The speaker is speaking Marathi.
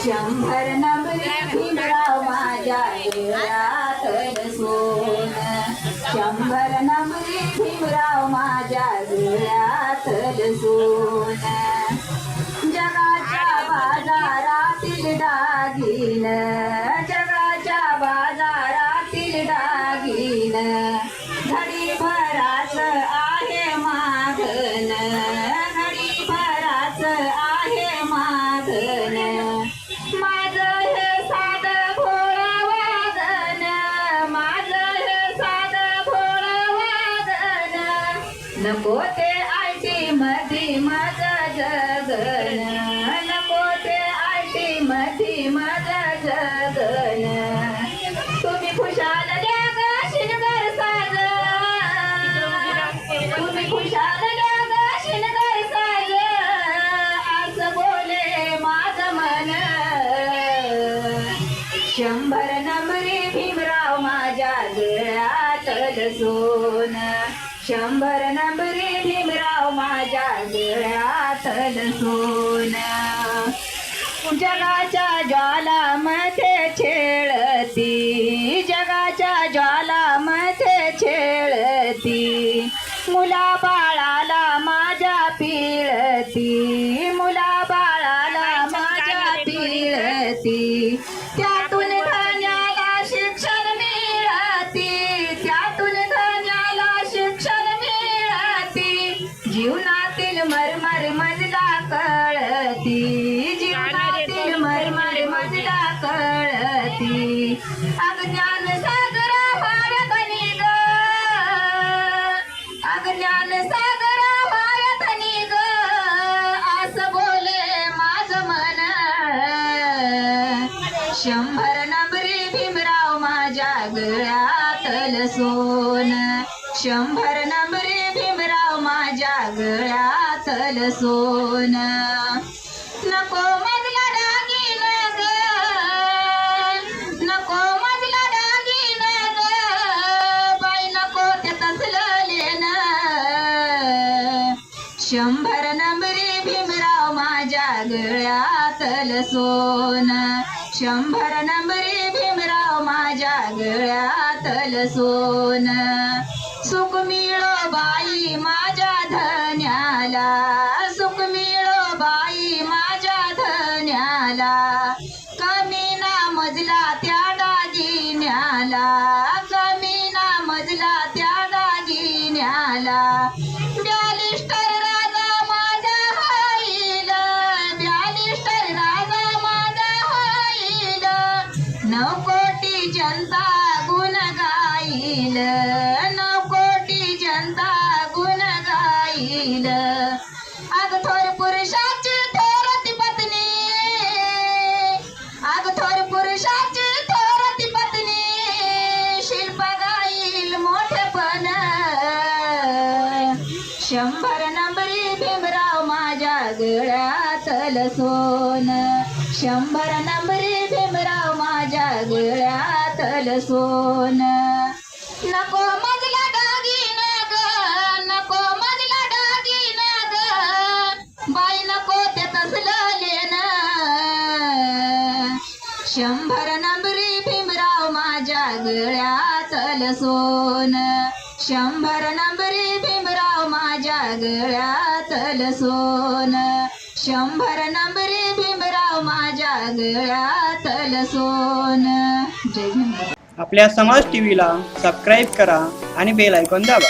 शंभर नंबरी भीमराव माझ्या शंभर नंबरी भीमराव माझ्या डोळ्यात सोन जगाच्या बाजारातील दागिन जगाच्या बाजारातील दागिन. घडी भराच आहे मागन नको ते आयटी मधी माझा जगन. नको ते आयटी मधी माझा जगन. तुम्ही खुशाल द्या ग शिनगर साज. तुम्ही खुशाल द्या ग शिनगर साज. असं बोले माझं मन. शंभर नंबरी भीमराव माझ्या गळ्यात सोन शंभर नंबरी भीमराव माझ्या गळ्यात सोन जगाच्या ज्वालामध्ये छेळती जगाच्या ज्वालामध्ये छेळती. मुलाबा मरमर मजला कळती जीवनातील मरमर मजला कळती अज्ञान सागर वायतनी ग. अज्ञान सागर वायतनी ग. असं बोले माझ मन. शंभर नंबरी भीमराव माझ्या गळ्यातल सोन शंभर नंबरी भीमराव माझ्या असल सोन. नको मजला दागिन ग नको मजला दागिन ग बाई नको ते तसलं शंभर नंबरी भीमराव माझ्या गळ्यातल सोन. शंभर नंबरी भीमराव माझ्या गळ्यातल सोन. सुख मिळो बाई माझ्या धन्याला. सुख मिळो बाई माझ्या धन्याला. कमी ना मजला त्या दागिन्याला कमी ना मजला त्या दागिन्याला ब्यालिस्टर राजा राजा जनता गुण गाईल. गळ्यातल सोन शंभर नंबरे भीमराव माझ्या गळ्यातल सोन नको मजला दागिन ग नको मजला दागिन ग बाई नको ते तसलं लेणं. शंभर नंबरी भीमराव माझ्या गळ्यातल सोन शंभर नंबरी भीमराव माझ्या गळ्यातल सोन. शंभर नंबरे भीमराव माझ्या गळ्यातल सोन. जय आपल्या समाज टीव्हीला सबस्क्राईब करा आणि बेल ऐकून दाबा.